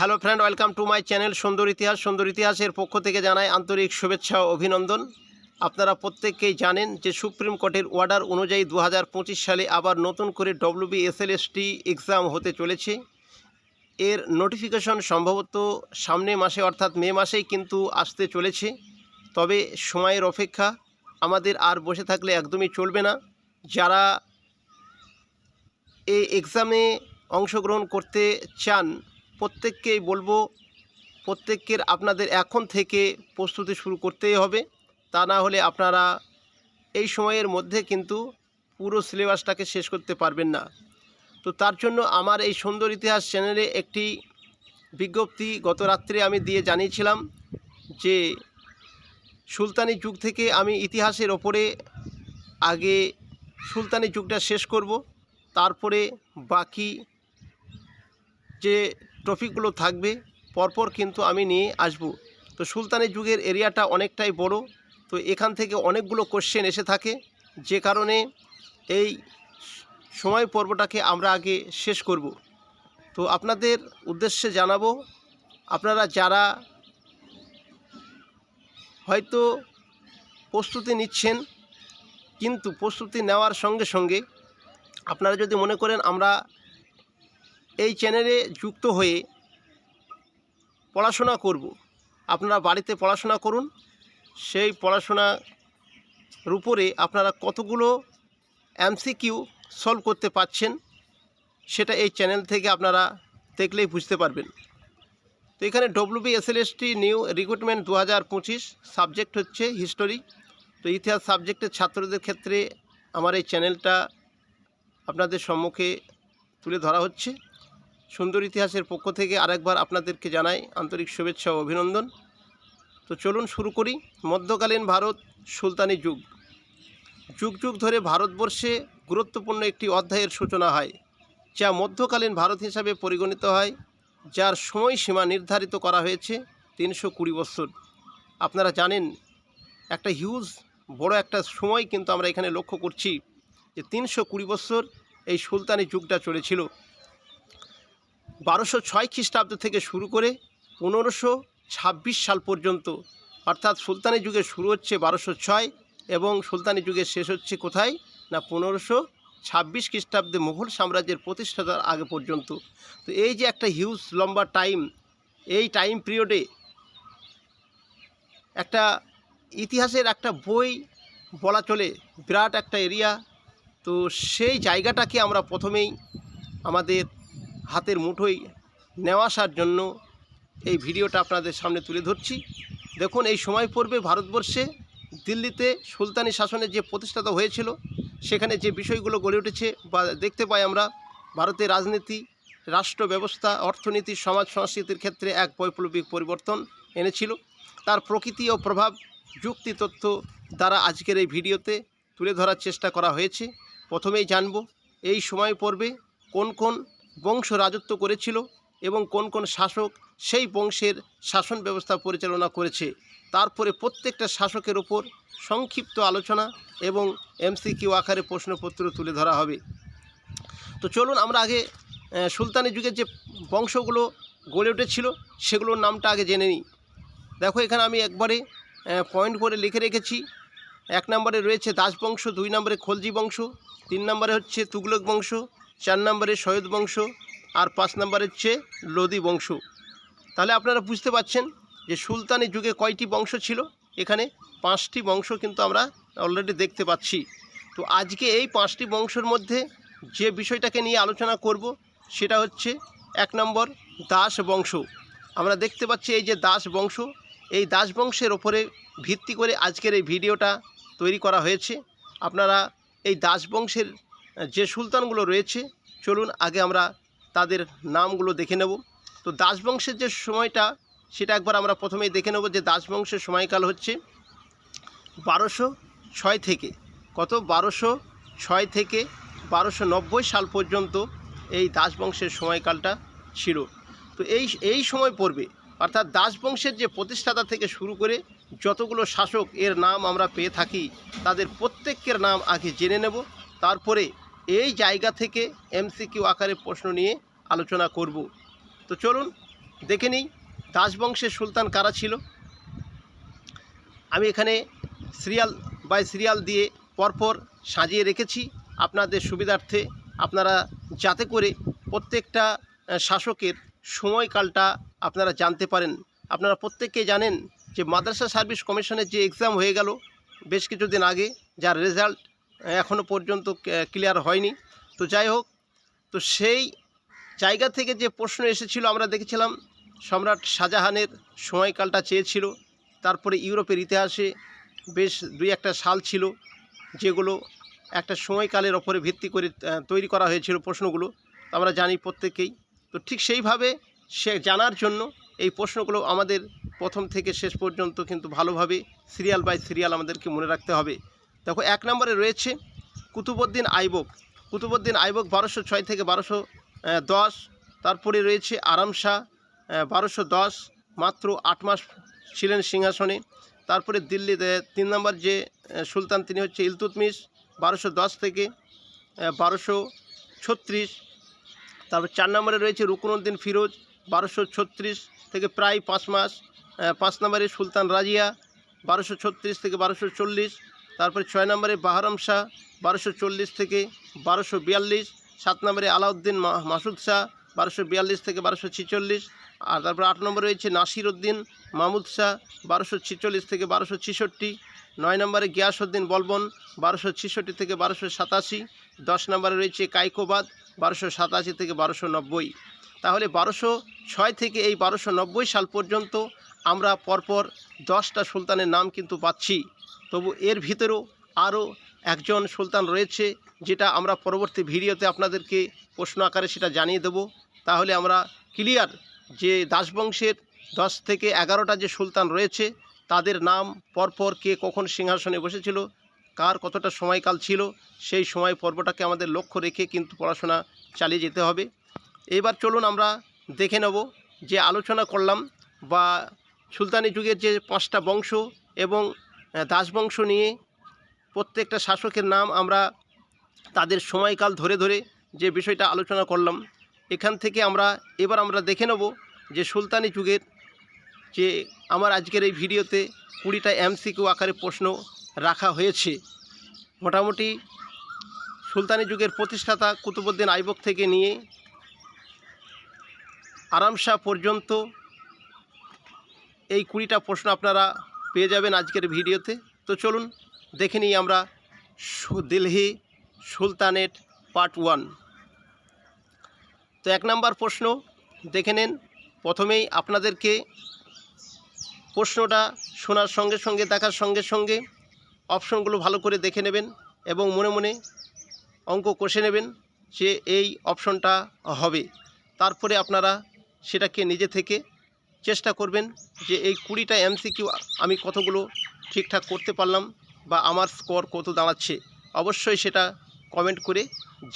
Hello friend, welcome to my channel সুন্দর ইতিহাস। সুন্দর ইতিহাসের পক্ষ থেকে জানাই আন্তরিক শুভেচ্ছা ও অভিনন্দন। আপনারা প্রত্যেককেই জানেন যে সুপ্রিম কোর্টের অর্ডার অনুযায়ী দু হাজার পঁচিশ সালে আবার নতুন করে ডব্লিউবি এসএলএসটি এক্সাম হতে চলেছে। এর নোটিফিকেশন সম্ভবত সামনে মাসে, অর্থাৎ মে মাসেই কিন্তু আসতে চলেছে। তবে সময়ের অপেক্ষা আমাদের আর বসে থাকলে একদমই চলবে না। যারা এই এক্সামে অংশগ্রহণ করতে চান প্রত্যেককেই বলব, প্রত্যেকের আপনাদের এখন থেকে প্রস্তুতি শুরু করতেই হবে। তা না হলে আপনারা এই সময়ের মধ্যে কিন্তু পুরো সিলেবাসটাকে শেষ করতে পারবেন না। তো তার জন্য আমার এই সুন্দর ইতিহাস চ্যানেলে একটি বিজ্ঞপ্তি গত রাত্রে আমি দিয়ে জানিয়েছিলাম যে, সুলতানি যুগ থেকে আমি ইতিহাসের ওপরে আগে সুলতানি যুগটা শেষ করব, তারপরে বাকি যে টপিকগুলো থাকবে, পরপর কিন্তু আমি নিয়ে আসব। তো সুলতানি যুগের এরিয়াটা অনেকটাই বড়, তো এখান থেকে অনেকগুলো কোশ্চেন এসে থাকে। যে কারণে এই সময় পর্বটাকে আমরা আগে শেষ করব। তো আপনাদের উদ্দেশ্যে জানাব, আপনারা যারা হয়তো প্রস্তুতি নিচ্ছেন, কিন্তু প্রস্তুতি নেওয়ার সঙ্গে সঙ্গে আপনারা যদি মনে করেন আমরা এই চ্যানেলে যুক্ত হয়ে পড়াশোনা করব। আপনারা বাড়িতে পড়াশোনা করুন। সেই পড়াশোনার উপরে আপনারা কতগুলো এমসিকিউ সলভ করতে পারছেন, সেটা এই চ্যানেল থেকে আপনারা দেখলেই বুঝতে পারবেন। তো এখানে ডব্লিউবি এসএলএসটি নিউ রিক্রুটমেন্ট দু হাজার পঁচিশ সাবজেক্ট হচ্ছে হিস্টোরি। তো ইতিহাস সাবজেক্টের ছাত্রদের ক্ষেত্রে আমার এই চ্যানেলটা আপনাদের সম্মুখে তুলে ধরা হচ্ছে। সুন্দর ইতিহাসের পক্ষ থেকে আরেকবার আপনাদেরকে জানাই আন্তরিক শুভেচ্ছা ও অভিনন্দন। তো চলুন শুরু করি। মধ্যকালীন ভারত, সুলতানি যুগ। যুগ যুগ ধরে ভারতবর্ষে গুরুত্বপূর্ণ একটি অধ্যায়ের সূচনা হয়, যা মধ্যকালীন ভারত হিসাবে পরিগণিত হয়, যার সময়সীমা নির্ধারিত করা হয়েছে তিনশো কুড়ি বছর। আপনারা জানেন, একটা হিউজ বড় একটা সময় কিন্তু আমরা এখানে লক্ষ্য করছি যে তিনশো কুড়ি বছর এই সুলতানি যুগটা চলেছিল। বারোশো ছয় খ্রিস্টাব্দ থেকে শুরু করে পনেরোশো ছাব্বিশ সাল পর্যন্ত, অর্থাৎ সুলতানি যুগের শুরু হচ্ছে বারোশো ছয় এবং সুলতানি যুগের শেষ হচ্ছে কোথায়? না, পনেরোশো ছাব্বিশ খ্রিস্টাব্দে মুঘল সাম্রাজ্যের প্রতিষ্ঠাতার আগে পর্যন্ত। তো এই যে একটা হিউজ লম্বা টাইম, এই টাইম পিরিয়ডে একটা ইতিহাসের একটা বই বলা চলে, বিরাট একটা এরিয়া। তো সেই জায়গাটাকে আমরা প্রথমেই আমাদের হাতের মুঠোয় নেওয়া আসার জন্য এই ভিডিওটা আপনাদের সামনে তুলে ধরছি। দেখুন, এই সময় পূর্বে ভারতবর্ষে দিল্লিতে সুলতানি শাসনের যে প্রতিষ্ঠাতা হয়েছিল, সেখানে যে বিষয়গুলো গড়ে উঠেছে বা দেখতে পাই আমরা, ভারতের রাজনীতি, রাষ্ট্র ব্যবস্থা, অর্থনীতি, সমাজ সংস্কৃতির ক্ষেত্রে এক বৈপ্লবিক পরিবর্তন এনেছিল। তার প্রকৃতি ও প্রভাব, যুক্তি তথ্য দ্বারা আজকের এই ভিডিওতে তুলে ধরার চেষ্টা করা হয়েছে। প্রথমেই জানব, এই সময় পর্বে কোন কোন বংশ রাজত্ব করেছিল এবং কোন কোন শাসক সেই বংশের শাসন ব্যবস্থা পরিচালনা করেছে। তারপরে প্রত্যেকটা শাসকের ওপর সংক্ষিপ্ত আলোচনা এবং এমসিকিউ আকারে প্রশ্নপত্র তুলে ধরা হবে। তো চলুন আমরা আগে সুলতানি যুগের যে বংশগুলো গড়ে উঠেছিল সেগুলোর নামটা আগে জেনে নিই। দেখো এখানে আমি একবারে পয়েন্ট করে লিখে রেখেছি। এক নম্বরে রয়েছে দাস বংশ দুই নম্বরে খলজি বংশ, তিন নম্বরে হচ্ছে তুগলক বংশ চার নম্বরে সৈয়দ বংশ আর পাঁচ নম্বরে হচ্ছে লোদি বংশ। তাহলে আপনারা বুঝতে পারছেন যে সুলতানি যুগে কয়টি বংশ ছিল? এখানে পাঁচটি বংশ কিন্তু আমরা অলরেডি দেখতে পাচ্ছি। তো আজকে এই পাঁচটি বংশের মধ্যে যে বিষয়টাকে নিয়ে আলোচনা করব, সেটা হচ্ছে এক নম্বর দাস বংশ। আমরা দেখতে পাচ্ছি এই যে দাস বংশ, এই দাস বংশের ওপরে ভিত্তি করে আজকের এই ভিডিওটা তৈরি করা হয়েছে। আপনারা এই দাস বংশের যে সুলতানগুলো রয়েছে, চলুন আগে আমরা তাদের নামগুলো দেখে নেব। তো দাসবংশের যে সময়টা, সেটা একবার আমরা প্রথমেই দেখে নেব যে দাসবংশের সময়কাল হচ্ছে বারোশো ছয় থেকে। কত? বারোশো ছয় থেকে বারোশো নব্বই সাল পর্যন্ত এই দাসবংশের সময়কালটা ছিল। তো এই এই সময় পড়বে। অর্থাৎ দাসবংশের যে প্রতিষ্ঠাতা থেকে শুরু করে যতগুলো শাসক এর নাম আমরা পেয়ে থাকি, তাদের প্রত্যেকের নাম আগে জেনে নেব। তারপরে এই জায়গা থেকে এমসিকিউ আকারে প্রশ্ন নিয়ে আলোচনা করব। তো চলুন, দেখে নিই দাসবংশের সুলতান কারা ছিল। আমি এখানে সিরিয়াল বাই সিরিয়াল দিয়ে পরপর সাজিয়ে রেখেছি। আপনাদের সুবিধার্থে আপনারা যাতে করে প্রত্যেকটা শাসকের সময়কালটা আপনারা জানতে পারেন। আপনারা প্রত্যেককে জানেন যে মাদ্রাসা সার্ভিস কমিশনের যে এক্সাম হয়ে গেল বেশ কিছুদিন আগে, যার রেজাল্ট এখনও পর্যন্ত ক্লিয়ার হয়নি। তো যাই হোক, তো সেই জায়গা থেকে যে প্রশ্ন এসেছিল, আমরা দেখেছিলাম সম্রাট শাহজাহানের সময়কালটা চেয়েছিল, তারপরে ইউরোপের ইতিহাসে বেশ দুই একটা সাল ছিল, যেগুলো একটা সময়কালের ওপরে ভিত্তি করে তৈরি করা হয়েছিল প্রশ্নগুলো আমরা জানি প্রত্যেকেই তো ঠিক সেইভাবে সে জানার জন্য এই প্রশ্নগুলো আমাদের প্রথম থেকে শেষ পর্যন্ত কিন্তু ভালোভাবে সিরিয়াল বাই সিরিয়াল আমাদেরকে মনে রাখতে হবে। দেখো, এক নম্বরে রয়েছে কুতুবুদ্দিন আইবক। কুতুবুদ্দিন আইবক বারোশো ছয় থেকে বারোশো দশ। তারপরে রয়েছে আরাম শাহ বারোশো দশ, মাত্র আট মাস ছিলেন সিংহাসনে। তারপরে দিল্লিতে তিন নম্বর যে সুলতান, তিনি হচ্ছে ইলতুতমিস বারোশো দশ থেকে বারোশো ছত্রিশ। তারপর চার নম্বরে রয়েছে রুকনুদ্দিন ফিরোজ, বারোশো ছত্রিশ থেকে প্রায় পাঁচ মাস পাঁচ নম্বরে সুলতান রাজিয়া, বারোশো ছত্রিশ থেকে বারোশো চল্লিশ। তারপরে ছয় নম্বরে বাহারম শাহ, বারোশো চল্লিশ থেকে বারোশো বিয়াল্লিশ, সাত নম্বরে আলাউদ্দিন মাসুদ শাহ, বারোশো বিয়াল্লিশ থেকে বারোশো ছিচল্লিশ, আর তারপর আট নম্বরে রয়েছে নাসির উদ্দিন মাহমুদ শাহ, বারোশো ছিচল্লিশ থেকে বারোশো ছিষট্টি, নয় নম্বরে গিয়াসউদ্দিন বলবন, বারোশো ছিষট্টি থেকে বারোশো সাতাশি, দশ নম্বরে রয়েছে কাইকোবাদ, বারোশো সাতাশি থেকে বারোশো নব্বই। তাহলে বারোশো ছয় থেকে এই বারোশো নব্বই সাল পর্যন্ত আমরা পরপর দশটা সুলতানের নাম কিন্তু পাচ্ছি। তবু এর ভিতরেও আরও একজন সুলতান রয়েছে, যেটা আমরা পরবর্তী ভিডিওতে আপনাদেরকে প্রশ্ন আকারে সেটা জানিয়ে দেব। তাহলে আমরা ক্লিয়ার যে দাসবংশের দশ থেকে এগারোটা যে সুলতান রয়েছে, তাদের নাম পরপর কে কখন সিংহাসনে বসেছিল, কার কতটা সময়কাল ছিল, সেই সময় পর্বটাকে আমাদের লক্ষ্য রেখে কিন্তু পড়াশোনা চালিয়ে যেতে হবে। এবার চলুন আমরা দেখে নেব যে আলোচনা করলাম বা সুলতানি যুগের যে পাঁচটা বংশ এবং দাসবংশ নিয়ে প্রত্যেকটা শাসকের নাম আমরা তাদের সময়কাল ধরে ধরে যে বিষয়টা আলোচনা করলাম, এখান থেকে আমরা, এবার আমরা দেখে নেব যে সুলতানি যুগের যে আমার আজকের এই ভিডিওতে কুড়িটা এমসিকিউ আকারে প্রশ্ন রাখা হয়েছে। মোটামুটি সুলতানি যুগের প্রতিষ্ঠাতা কুতুবুদ্দিন আইবক থেকে নিয়ে আরাম শাহ পর্যন্ত এই কুড়িটা প্রশ্ন আপনারা পেয়ে যাবেন আজকের ভিডিওতে। তো চলুন, দেখে নিই আমরা দিল্লি সুলতানেট পার্ট ওয়ান। তো এক নম্বর প্রশ্ন, দেখে নেন। প্রথমেই আপনাদেরকে প্রশ্নটা শোনার সঙ্গে সঙ্গে, দেখার সঙ্গে সঙ্গে অপশনগুলো ভালো করে দেখে নেবেন এবং মনে মনে অঙ্ক কষে নেবেন যে এই অপশনটা হবে। তারপরে আপনারা সেটাকে নিজে থেকে চেষ্টা করবেন যে এই কুড়িটা এমসিকিউ আমি কতগুলো ঠিকঠাক করতে পারলাম বা আমার স্কোর কত দাঁড়াচ্ছে, অবশ্যই সেটা কমেন্ট করে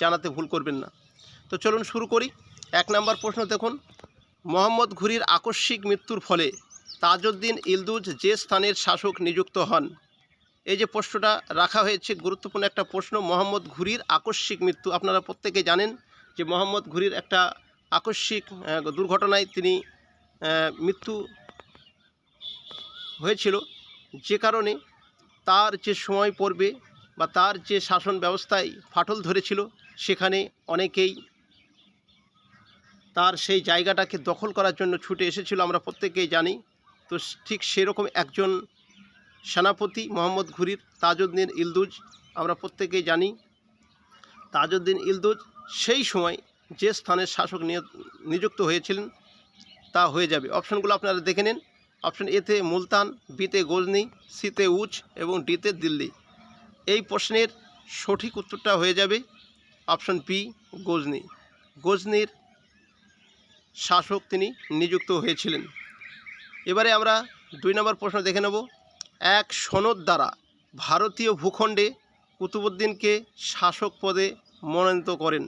জানাতে ভুল করবেন না। তো চলুন শুরু করি। এক নাম্বার প্রশ্ন দেখুন। মোহাম্মদ ঘুরির আকস্মিক মৃত্যুর ফলে তাজউদ্দিন ইলদুজ যে স্থানের শাসক নিযুক্ত হন। এই যে প্রশ্নটা রাখা হয়েছে, গুরুত্বপূর্ণ একটা প্রশ্ন, মোহাম্মদ ঘুরির আকস্মিক মৃত্যু। আপনারা প্রত্যেকে জানেন যে মোহাম্মদ ঘুরির একটা আকস্মিক দুর্ঘটনায় তিনি মৃত্যু হয়েছিল। যে কারণে তার যে সময় পড়বে বা তার যে শাসন ব্যবস্থায় ফাটল ধরেছিল, সেখানে অনেকেই তার সেই জায়গাটাকে দখল করার জন্য ছুটে এসেছিল, আমরা প্রত্যেকেই জানি। তো ঠিক সেরকম একজন সেনাপতি মোহাম্মদ ঘুরির তাজউদ্দিন ইলদুজ, আমরা প্রত্যেকেই জানি। তাজউদ্দিন ইলদুজ সেই সময় যে স্থানের শাসক নিয়- নিযুক্ত হয়েছিলেন তা হয়ে যাবে। অপশনগুলো আপনারা দেখে নিন। অপশন এতে মুলতান বিতে গজনি সিতে উচ এবং ডিতে দিল্লি। এই প্রশ্নের সঠিক উত্তরটা হয়ে যাবে অপশন বি গজনি গজনির শাসক তিনি নিযুক্ত হয়েছিলেন। এবারে আমরা দুই নম্বর প্রশ্ন দেখে নেব। এক সনদ দ্বারা ভারতীয় ভূখণ্ডে কুতুবুদ্দিনকে শাসক পদে মনোনীত করেন।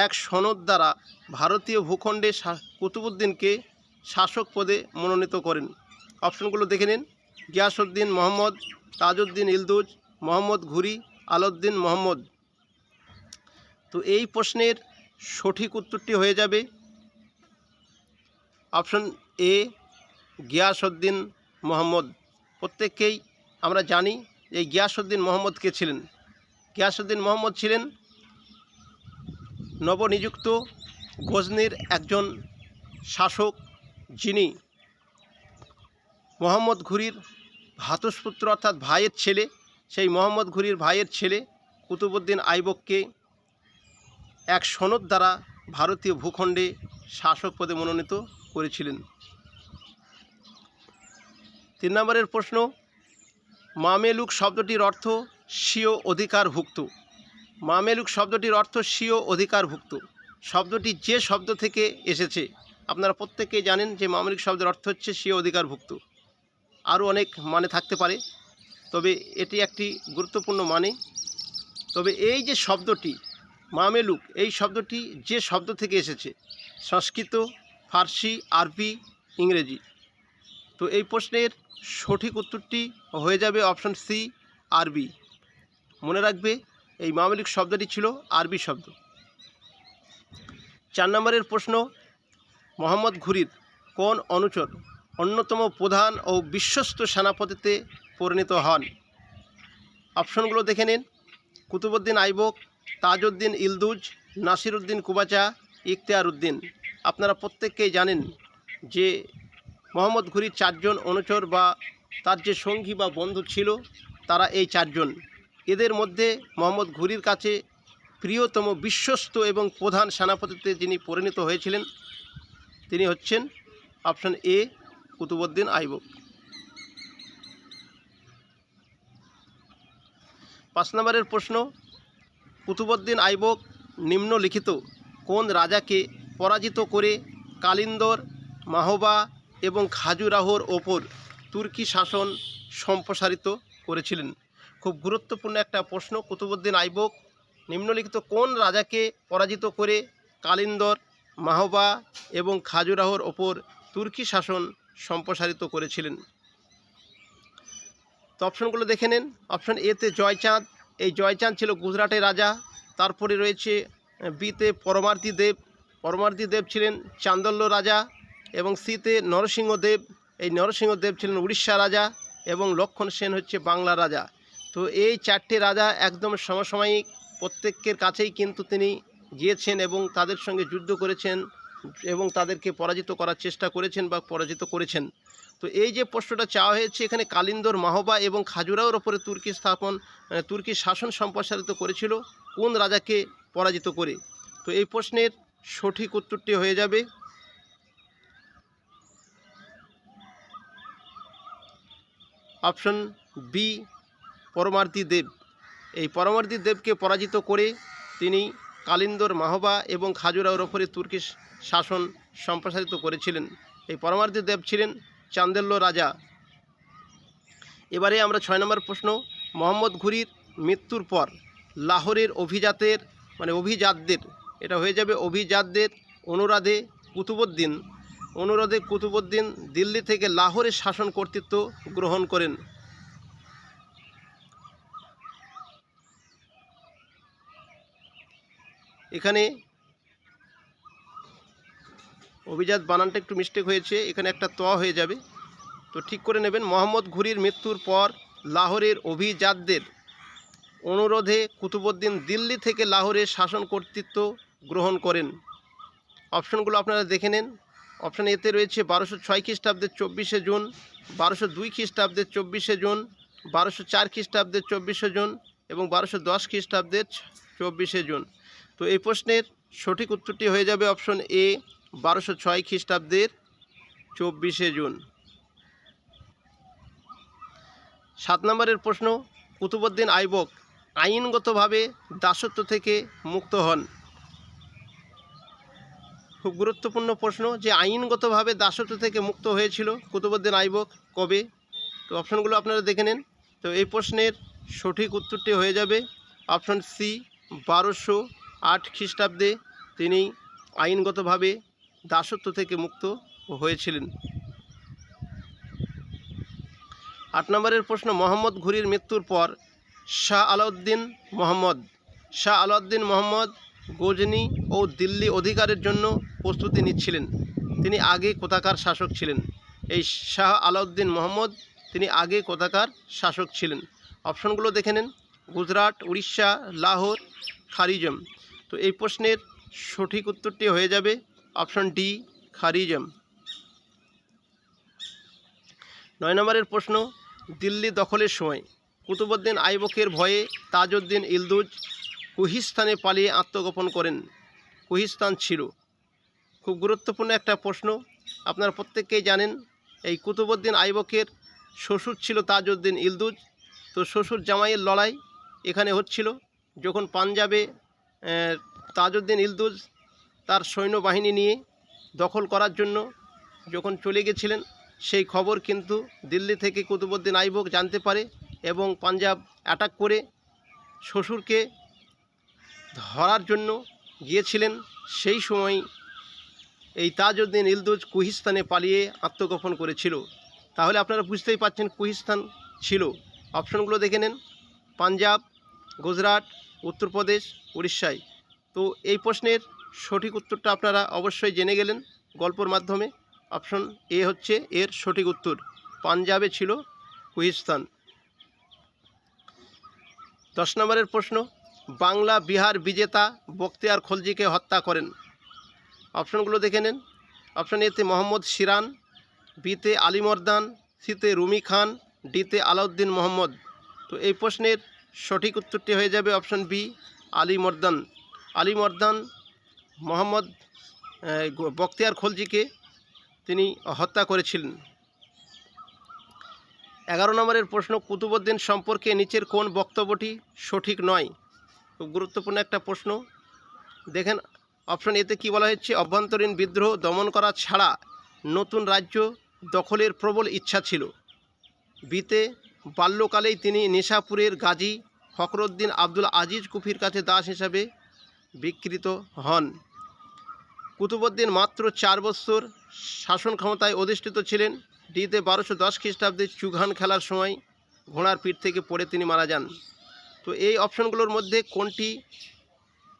এক সনদ দ্বারা ভারতীয় ভূখণ্ডে কুতুবুদ্দিনকে শাসক পদে মনোনীত করেন। অপশনগুলো দেখে নিন। গিয়াসউদ্দিন মোহাম্মদ, তাজউদ্দিন ইলদুজ, মোহাম্মদ ঘুরি, আলাউদ্দিন মোহাম্মদ। তো এই প্রশ্নের সঠিক উত্তরটি হয়ে যাবে। Option A, Ghiyasuddin Mohammad. প্রত্যেককেই আমরা জানি এই গিয়াসউদ্দিন মোহাম্মদ কে ছিলেন। গিয়াসউদ্দিন মোহাম্মদ ছিলেন নবনিযুক্ত গজনির একজন শাসক, যিনি মোহাম্মদ ঘুরির ভাতুষপুত্র অর্থাৎ ভাইয়ের ছেলে। সেই মোহাম্মদ ঘুরির ভাইয়ের ছেলে কুতুবুদ্দিন আইবককে এক সনদ দ্বারা ভারতীয় ভূখণ্ডে শাসক পদে মনোনীত করেছিলেন। তিন নম্বরের প্রশ্ন মামেলুক শব্দটির অর্থ স্বীয় অধিকারভুক্ত। মামেলুক শব্দটির অর্থ স্বীয় অধিকারভুক্ত। শব্দটি যে শব্দ থেকে এসেছে, আপনারা প্রত্যেকেই জানেন যে মামেলুক শব্দের অর্থ হচ্ছে স্বীয় অধিকারভুক্ত। আরও অনেক মানে থাকতে পারে, তবে এটি একটি গুরুত্বপূর্ণ মানে। তবে এই যে শব্দটি, মামেলুক, এই শব্দটি যে শব্দ থেকে এসেছে, সংস্কৃত, ফার্সি, আরবি, ইংরেজি। তো এই প্রশ্নের সঠিক উত্তরটি হয়ে যাবে অপশন সি, আরবি। মনে রাখবে এই মামলিক শব্দটি ছিল আরবি শব্দ। চার নম্বরের প্রশ্ন, মোহাম্মদ ঘুরির কোন অনুচর অন্যতম প্রধান ও বিশ্বস্ত সেনাপতিতে পরিণত হন? অপশনগুলো দেখে নিন। কুতুবুদ্দিন আইবক, তাজউদ্দিন ইলদুজ, নাসিরউদ্দিন কুবাচা ইখতিয়ার উদ্দিন আপনারা প্রত্যেককেই জানেন যে মোহাম্মদ ঘুরির চারজন অনুচর বা তার যে সঙ্গী বা বন্ধু ছিল, তারা এই চারজন। এদের মধ্যে মোহাম্মদ ঘুরির কাছে প্রিয়তম বিশ্বস্ত এবং প্রধান সেনাপতিতে যিনি পরিণত হয়েছিলেন, তিনি হচ্ছেন অপশন এ কুতুবুদ্দিন আইবক। পাঁচ নম্বরের প্রশ্ন কুতুবুদ্দিন আইবক নিম্নলিখিত কোন রাজাকে পরাজিত করে কালিন্দর, মাহবা এবং খাজুরাহোর ওপর তুর্কি শাসন সম্প্রসারিত করেছিলেন? খুব গুরুত্বপূর্ণ একটা প্রশ্ন, কুতুবুদ্দিন আইবক, নিম্নলিখিত কোন রাজাকে পরাজিত করে কালিন্দর, মাহবা এবং খাজুরাহোর ওপর তুর্কি শাসন সম্প্রসারিত করেছিলেন? তো অপশনগুলো দেখে নেন। অপশন এতে জয়চাঁদ। এই জয়চাঁদ ছিল গুজরাটের রাজা। তারপরে রয়েছে বিতে পরমার্থী দেব। পরমার্থী দেব ছিলেন চান্দল্য রাজা এবং সিতে নরসিংহদেব এই নরসিংহদেব ছিলেন উড়িষ্যা রাজা এবং লক্ষণ সেন হচ্ছে বাংলা রাজা। তো এই চারটে রাজা একদম সমসাময়িক প্রত্যেকের কাছেই কিন্তু তিনি গিয়েছেন এবং তাদের সঙ্গে যুদ্ধ করেছেন এবং তাদেরকে পরাজিত করার চেষ্টা করেছেন বা পরাজিত করেছেন। তো এই যে প্রশ্নটা চাওয়া হয়েছে এখানে কালিন্দর মাহবা এবং খাজুরাওর ওপরে তুর্কি স্থাপন আহ, তুর্কি শাসন সম্প্রসারিত করেছিল কোন রাজাকে পরাজিত করে? তো এই প্রশ্নের সঠিক উত্তরটি হয়ে যাবে। Option B Paramarthi Deb. এই পরমার্থী দেবকে পরাজিত করে তিনি কালিন্দর মাহবা এবং খাজুরাওর ওপরে তুর্কি শাসন সম্প্রসারিত করেছিলেন। এই পরমার্থী দেব ছিলেন চান্দেল্য রাজা। এবারে আমরা ছয় নম্বর প্রশ্ন, মোহাম্মদ ঘুরির মৃত্যুর পর লাহোরের অভিজাতের মানে অভিজাতদের, এটা হয়ে যাবে অভিজাতদের অনুরাধে কুতুবুদ্দিন। অনুরাধে কুতুবুদ্দিন দিল্লি থেকে লাহোরের শাসন কর্তৃত্ব গ্রহণ করেন। এখানে অভিজাত বানানটা একটু মিস্টেক হয়েছে, এখানে একটা ত হয়ে যাবে। তো ঠিক করে নেবেন, মোহাম্মদ ঘুরির মৃত্যুর পর লাহোরের অভিজাতদের অনুরোধে কুতুবুদ্দিন দিল্লি থেকে লাহোরের শাসন কর্তৃত্ব গ্রহণ করেন। অপশনগুলো আপনারা দেখে নেন। অপশন এতে রয়েছে বারোশো ছয় খ্রিস্টাব্দের চব্বিশে জুন, বারোশো দুই খ্রিস্টাব্দের চব্বিশে জুন, বারোশো চার খ্রিস্টাব্দের চব্বিশে জুন এবং বারোশো দশ খ্রিস্টাব্দের চব্বিশে জুন। তো এই প্রশ্নের সঠিক উত্তরটি হয়ে যাবে অপশন এ, বারোশো ছয় খ্রিস্টাব্দের চব্বিশে জুন। সাত নম্বরের প্রশ্ন কুতুবুদ্দিন আইবক আইনগতভাবে দাসত্ব থেকে মুক্ত হন। খুব গুরুত্বপূর্ণ প্রশ্ন যে আইনগতভাবে দাসত্ব থেকে মুক্ত হয়েছিল কুতুবুদ্দিন আইবক কবে? তো অপশনগুলো আপনারা দেখে নেন। তো এই প্রশ্নের সঠিক উত্তরটি হয়ে যাবে অপশন সি, বারোশো আট খ্রিস্টাব্দে তিনি আইনগতভাবে দাসত্ব থেকে মুক্ত হয়েছিলেন। আট নম্বরের প্রশ্ন, মোহাম্মদ ঘুরির মৃত্যুর পর শাহ আলাউদ্দিন মোহাম্মদ, শাহ আলাউদ্দিন মোহাম্মদ গজনি ও দিল্লি অধিকারের জন্য প্রস্তুতি নিচ্ছিলেন। তিনি আগে কোথাকার শাসক ছিলেন? এই শাহ আলাউদ্দিন মোহাম্মদ তিনি আগে কোথাকার শাসক ছিলেন? অপশনগুলো দেখে নেন। গুজরাট, উড়িষ্যা, লাহোর, খারিজম। তো এই প্রশ্নের সঠিক উত্তরটি হয়ে যাবে অপশন ডি, খারিজম। নয় নম্বরের প্রশ্ন, দিল্লি দখলের সময়, কুতুবুদ্দিন আইবকের ভয়ে তাজউদ্দিন ইলদুজ কুহিস্তানে পালিয়ে আত্মগোপন করেন। কুহিস্তান ছিল। খুব গুরুত্বপূর্ণ একটা প্রশ্ন। আপনারা প্রত্যেককেই জানেন, এই কুতুবুদ্দিন আইবকের শ্বশুর ছিল তাজউদ্দিন ইলদুজ। তো শ্বশুর জামাইয়ের লড়াই এখানে হচ্ছিল। যখন পাঞ্জাবে তাজউদ্দিন ইলদুজ তার সৈন্যবাহিনী নিয়ে দখল করার জন্য যখন চলে গেছিলেন, সেই খবর কিন্তু দিল্লি থেকে কুতুবুদ্দিন আইবক জানতে পারে এবং পাঞ্জাব অ্যাটাক করে শ্বশুরকে ধরার জন্য গিয়েছিলেন। সেই সময় এই তাজউদ্দিন ইলদুজ কুহিস্তানে পালিয়ে আত্মগোপন করেছিল। তাহলে আপনারা বুঝতেই পারছেন কুহিস্তান ছিল। অপশনগুলো দেখে নেন। পাঞ্জাব, গুজরাট উত্তরপ্রদেশ, উড়িষ্যায়। তো এই প্রশ্নের সঠিক উত্তরটা আপনারা অবশ্যই জেনে গেলেন গল্পর মাধ্যমে। অপশন এ হচ্ছে এর সঠিক উত্তর। পাঞ্জাবে ছিল কুহিস্তান। দশ নম্বরের প্রশ্ন, বাংলা বিহার বিজেতা বখতিয়ার খলজিকে হত্যা করেন। অপশনগুলো দেখে নেন। অপশন এতে মোহাম্মদ সিরান বিতে আলিমর্দান সিতে রুমি খান, ডিতে আলাউদ্দিন মোহাম্মদ। তো এই প্রশ্নের সঠিক উত্তরটি হয়ে যাবে অপশন বি, আলী মর্দান। আলী মর্দান গ- বখতিয়ার খলজিকে তিনি হত্যা করেছিলেন। এগারো নম্বরের প্রশ্ন কুতুবুদ্দিন সম্পর্কে নিচের কোন বক্তব্যটি সঠিক নয়? খুব গুরুত্বপূর্ণ একটা প্রশ্ন। দেখেন, অপশন এতে কি বলা হচ্ছে অভ্যন্তরীণ বিদ্রোহ দমন করা ছাড়া নতুন রাজ্য দখলের প্রবল ইচ্ছা ছিল। বিতে বাল্যকালেই তিনি নিশাপুরের গাজী ফখরুদ্দিন আব্দুল আজিজ কুফির কাছে দাস হিসাবে বিকৃত হন। কুতুবুদ্দিন মাত্র চার বছর শাসন ক্ষমতায় অধিষ্ঠিত ছিলেন। ডিতে বারোশো দশ খ্রিস্টাব্দে চুঘান খেলার সময় ঘোড়ার পিঠ থেকে পড়ে তিনি মারা যান। তো এই অপশনগুলোর মধ্যে কোনটি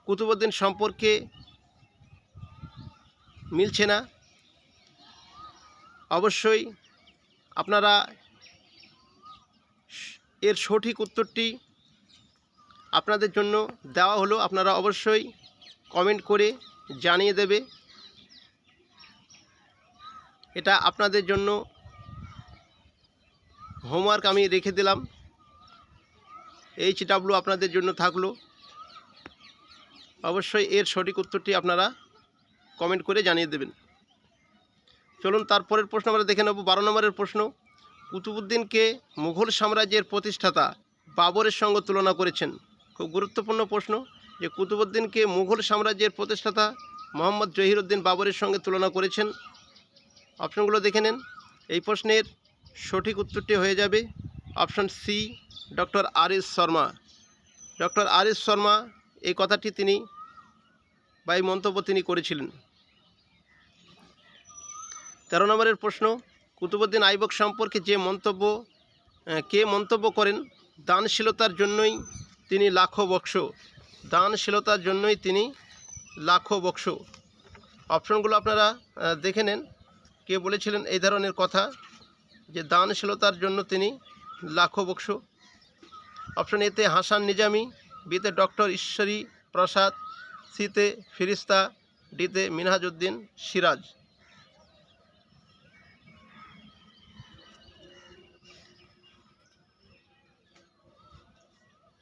কুতুবুদ্দিন সম্পর্কে মিলছে না? অবশ্যই আপনারা এর সঠিক উত্তরটি আপনাদের জন্য দেওয়া হলো। আপনারা অবশ্যই কমেন্ট করে জানিয়ে দেবে। এটা আপনাদের জন্য হোমওয়ার্ক আমি রেখে দিলাম। এইচ ডাব্লু আপনাদের জন্য থাকল। অবশ্যই এর সঠিক উত্তরটি আপনারা কমেন্ট করে জানিয়ে দেবেন। চলুন তারপরের প্রশ্ন আমরা দেখে নেব। বারো নম্বরের প্রশ্ন। কুতুবুদ্দিনকে মুঘল সাম্রাজ্যের প্রতিষ্ঠাতা বাবরের সঙ্গে তুলনা করেছেন। খুব গুরুত্বপূর্ণ প্রশ্ন যে কুতুবুদ্দিনকে মুঘল সাম্রাজ্যের প্রতিষ্ঠাতা মোহাম্মদ জহিরুদ্দিন বাবরের সঙ্গে তুলনা করেছেন। অপশনগুলো দেখে নেন। এই প্রশ্নের সঠিক উত্তরটি হয়ে যাবে option C doctor R S Sharma. Doctor R S Sharma এই কথাটি তিনি বা এই মন্তব্য তিনি করেছিলেন। তেরো নম্বরের প্রশ্ন কুতুবুদ্দিন আইবক সম্পর্কে যে মন্তব্য কে মন্তব্য করেন, দানশীলতার জন্যই তিনি লাখো বক্স দানশীলতার জন্যই তিনি লাখো বক্স অপশনগুলো আপনারা দেখে নেন। কে বলেছিলেন এই ধরনের কথা, যে দানশীলতার জন্য তিনি লাখো বক্স অপশন এতে হাসান নিজামি, বিতে ডক্টর ঈশ্বরী প্রসাদ, সিতে ফিরিস্তা, ডিতে মিনহাজউদ্দিন সিরাজ।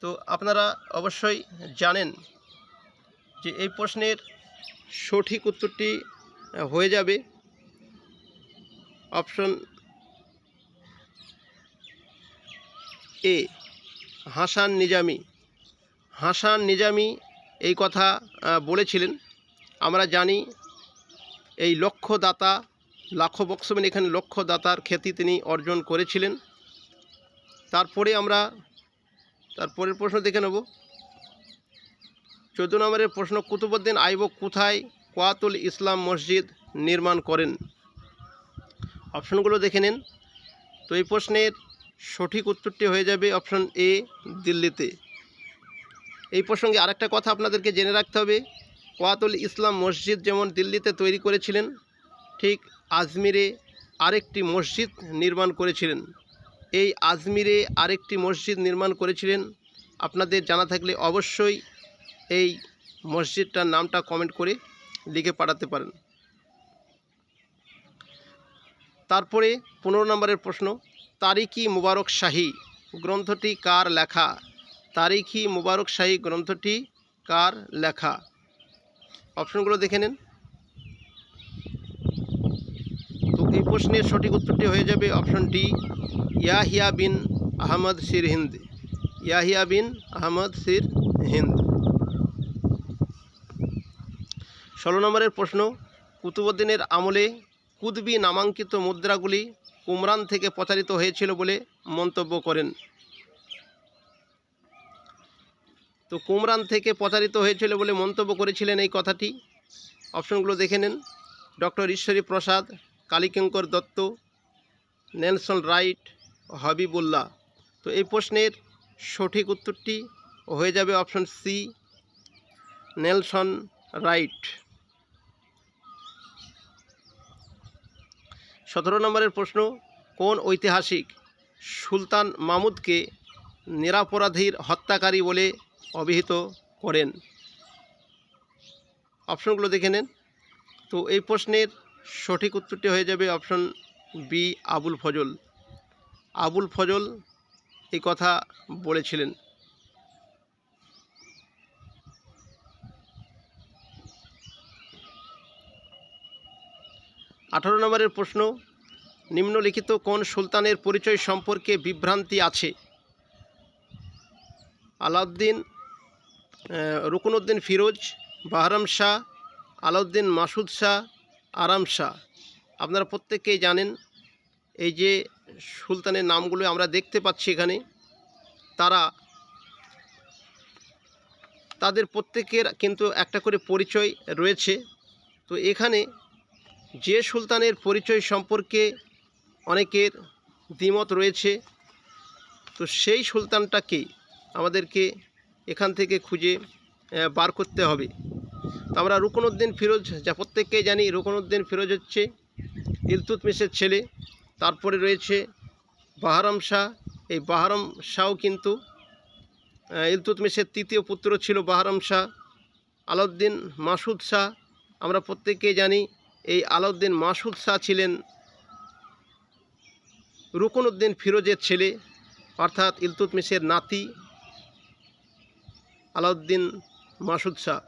তো আপনারা অবশ্যই জানেন যে এই প্রশ্নের সঠিক উত্তরটি হয়ে যাবে। Option A, Hasan Nizami. Hasan Nizami এই কথা বলেছিলেন, আমরা জানি এই লক্ষ্যদাতা, লাখো বক্সমেন এখানে লক্ষ্যদাতার খ্যাতি তিনি অর্জন করেছিলেন। তারপরে আমরা তারপরের প্রশ্ন দেখে নেব। চোদ্দ নম্বরের প্রশ্ন কুতুবুদ্দিন আইবক কোথায়? কোয়াতুল ইসলাম মসজিদ নির্মাণ করেন। অপশনগুলো দেখে নিন। তো এই প্রশ্নের সঠিক উত্তরটি হয়ে যাবে অপশন এ, দিল্লিতে। এই প্রসঙ্গে আরেকটা কথা আপনাদেরকে জেনে রাখতে হবে। কোয়াতুল ইসলাম মসজিদ যেমন দিল্লিতে তৈরি করেছিলেন, ঠিক আজমিরে আরেকটি মসজিদ নির্মাণ করেছিলেন। এই আজমিরে আরেকটি মসজিদ নির্মাণ করেছিলেন। আপনাদের জানা থাকলে অবশ্যই এই মসজিদটার নামটা কমেন্ট করে লিখে পাঠাতে পারেন। তারপরে পনেরো নম্বরের প্রশ্ন, তারিখি মুবারক শাহী গ্রন্থটি কার লেখা? তারিখি মুবারক শাহী গ্রন্থটি কার লেখা? অপশনগুলো দেখে নেন তো এই প্রশ্নের সঠিক উত্তরটি হয়ে যাবে অপশন ডি, ইয়াহিয়া বিন আহমদ সির হিন্দ। ইয়াহিয়া বিন আহমদ সির হিন্দ। ষোলো নম্বরের প্রশ্ন, কুতুবুদ্দিনের আমলে কুদবি নামাঙ্কিত মুদ্রাগুলি কুমরান থেকে প্রচারিত হয়েছিল বলে মন্তব্য করেন। তো কুমরান থেকে প্রচারিত হয়েছিল বলে মন্তব্য করেছিলেন এই কথাটি। অপশনগুলো দেখে নেন। Doctor Ishwari Prasad Kalikinkar Datta, Nelson Wright, Habibullah. তো এই প্রশ্নের সঠিক উত্তরটি হয়ে যাবে অপশন সি নেলসন রাইট। সতেরো নম্বরের প্রশ্ন, কোন ঐতিহাসিক সুলতান মামুদকে নিরাপরাধীর হত্যাকারী বলে অভিহিত করেন? অপশনগুলো দেখে নেন। তো এই প্রশ্নের সঠিক উত্তরটি হয়ে যাবে অপশন বি, আবুল ফজল। আবুল ফজল এই কথা বলেছিলেন। আঠারো নম্বরের প্রশ্ন, নিম্নলিখিত কোন সুলতানের পরিচয় সম্পর্কে বিভ্রান্তি আছে? আলাউদ্দিন রুকনউদ্দিন ফিরোজ, বাহরাম শাহ, আলাউদ্দিন মাসুদ শাহ আরাম শাহ। আপনারা প্রত্যেকেই জানেন, এই যে সুলতানের নামগুলো আমরা দেখতে পাচ্ছি এখানে, তারা তাদের প্রত্যেকের কিন্তু একটা করে পরিচয় রয়েছে। তো এখানে যে সুলতানের পরিচয় সম্পর্কে অনেকের দ্বিমত রয়েছে, তো সেই সুলতানটাকে আমাদেরকে এখান থেকে খুঁজে বার করতে হবে। তো আমরা রুকনউদ্দিন ফিরোজ, যা প্রত্যেককেই জানি রুকনউদ্দিন ফিরোজ হচ্ছে ইলতুতমিশের ছেলে। তারপরে রয়েছে বাহারম শাহ। এই বাহারম শাহও কিন্তু ইলতুতমিশের তৃতীয় পুত্র ছিল বাহারম শাহ। আলাউদ্দিন মাসুদ শাহ, আমরা প্রত্যেকেই জানি, এই আলাউদ্দিন মাসুদ শাহ ছিলেন রুকনউদ্দিন ফিরোজের ছেলে, অর্থাৎ ইলতুতমিশের নাতি আলাউদ্দিন মাসুদ শাহ।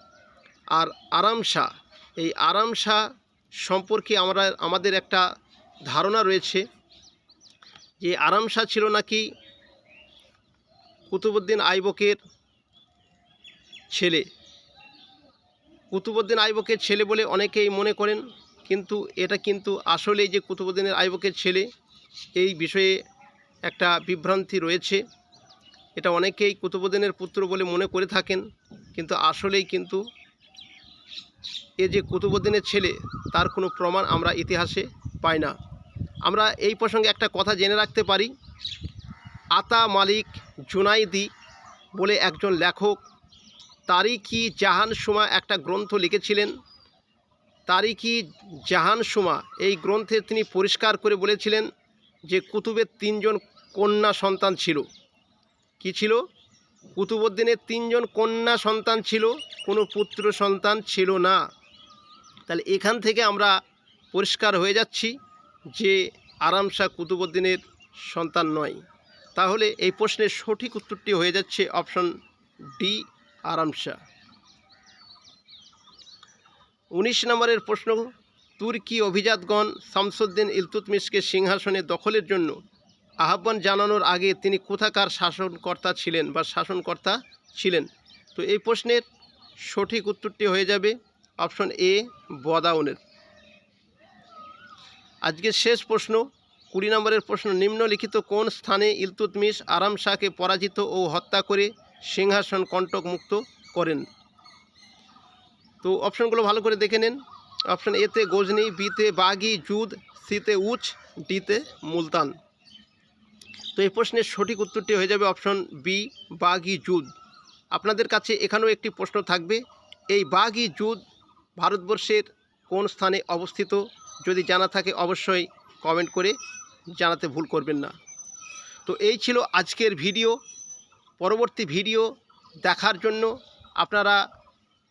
আর আরাম শাহ। এই আরাম শাহ সম্পর্কে আমরা, আমাদের একটা ধারণা রয়েছে যে আরাম শাহ ছিল নাকি কুতুবুদ্দিন আইবকের ছেলে। কুতুবুদ্দিন আইবকের ছেলে বলে অনেকেই মনে করেন, কিন্তু এটা কিন্তু আসলেই যে কুতুবুদ্দিনের আইবকের ছেলে, এই বিষয়ে একটা বিভ্রান্তি রয়েছে। এটা অনেকেই কুতুবুদ্দিনের পুত্র বলে মনে করে থাকেন, কিন্তু আসলেই কিন্তু এ যে কুতুবুদ্দিনের ছেলে, তার কোনো প্রমাণ আমরা ইতিহাসে পাই না। আমরা এই প্রসঙ্গে একটা কথা জেনে রাখতে পারি। আতা মালিক জুনাইদি বলে একজন লেখক, তারিখি জাহান সুমা একটা গ্রন্থ লিখেছিলেন। তারিখি জাহান সুমা এই গ্রন্থে তিনি পরিষ্কার করে বলেছিলেন যে কুতুবের তিনজন কন্যা সন্তান ছিল। কি ছিল? কুতুবুদ্দিনের তিনজন কন্যা সন্তান ছিল, কোনো পুত্র সন্তান ছিল না। তাহলে এখান থেকে আমরা পরিষ্কার হয়ে যাচ্ছি যে আরাম শাহ কুতুবুদ্দিনের সন্তান নয়। তাহলে এই প্রশ্নের সঠিক উত্তরটি হয়ে যাচ্ছে অপশন ডি আরাম শাহ উনিশ নম্বরের প্রশ্ন, তুর্কি অভিজাতগণ শামসুদ্দিন ইলতুতমিশকে সিংহাসনে দখলের জন্য আহ্বান জানানোর আগে তিনি কোথাকার শাসনকর্তা ছিলেন বা শাসনকর্তা ছিলেন? তো এই প্রশ্নের সঠিক উত্তরটি হয়ে যাবে অপশন এ, বদাউনের। আজকের শেষ প্রশ্ন, কুড়ি নম্বরের প্রশ্ন, নিম্নলিখিত কোন স্থানে ইলতুতমিশ আরাম শাহকে পরাজিত ও হত্যা করে সিংহাসন কণ্টক মুক্ত করেন? তো অপশনগুলো ভালো করে দেখে নেন। অপশন এতে গজনি বিতে বাগি, জুদ সিতে উচ ডিতে মুলতান। তো এই প্রশ্নের সঠিক উত্তরটি হয়ে যাবে অপশন বি বাগি জুদ আপনাদের কাছে এখানেও একটি প্রশ্ন থাকবে, এই বাগি জুদ ভারতবর্ষের কোন স্থানে অবস্থিত? যদি জানা থাকে অবশ্যই কমেন্ট করে জানাতে ভুল করবেন না। তো এই ছিল আজকের ভিডিও। পরবর্তী ভিডিও দেখার জন্য আপনারা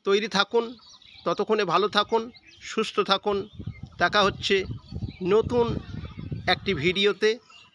তৈরি থাকুন, ততক্ষণে ভালো থাকুন, সুস্থ থাকুন। দেখা হচ্ছে নতুন একটি ভিডিওতে।